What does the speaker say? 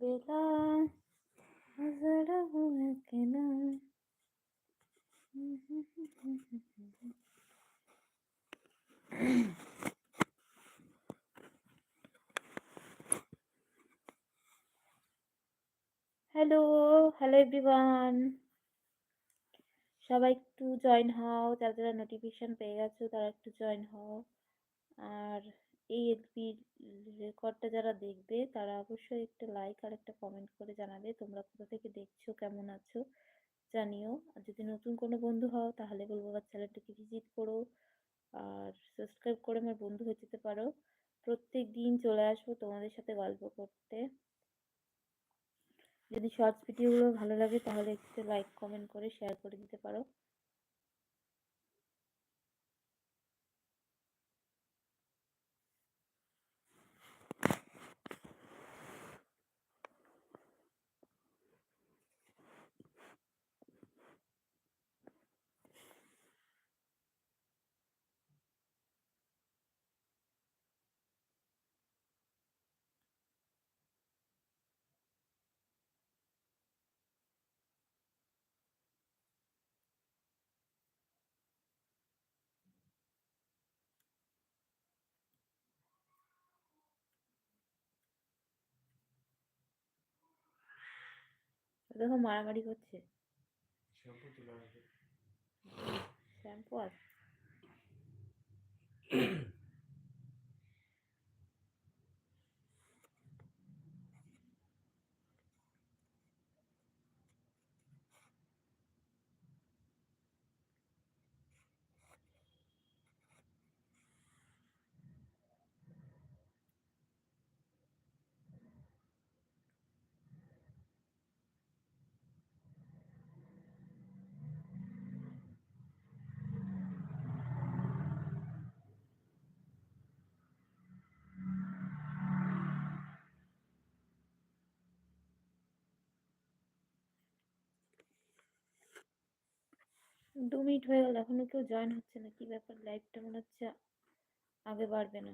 বেলা hello hello everyone সবাই একটু join হও, যারা যারা নোটিফিকেশান পেয়ে গেছো তারা একটু জয়েন হও। আর এই এফবি রেকর্ডটা যারা দেখবে তারা অবশ্যই একটা লাইক আর একটা কমেন্ট করে জানাবে তোমরা কোথা থেকে দেখছ, কেমন আছো জানিও। আর যদি নতুন কোনো বন্ধু হও তাহলে বলব আমার চ্যানেলটাকে ভিজিট করো। আর সাবস্ক্রাইব করে আমার বন্ধু হয়ে যেতে পারো। প্রত্যেক দিন চলে আসব তোমাদের সাথে গল্প করতে। যদি শর্টস ভিডিওগুলো ভালো লাগে তাহলে একটু লাইক কমেন্ট করে শেয়ার করে দিতে পারো দেখো মারামারি করছে শ্যাম্পু আছে। দু মিনিট হয়ে গেল, এখনও কেউ জয়েন হচ্ছে না, কি ব্যাপার? লাইভটা মনে হচ্ছে আগে বাড়বে না।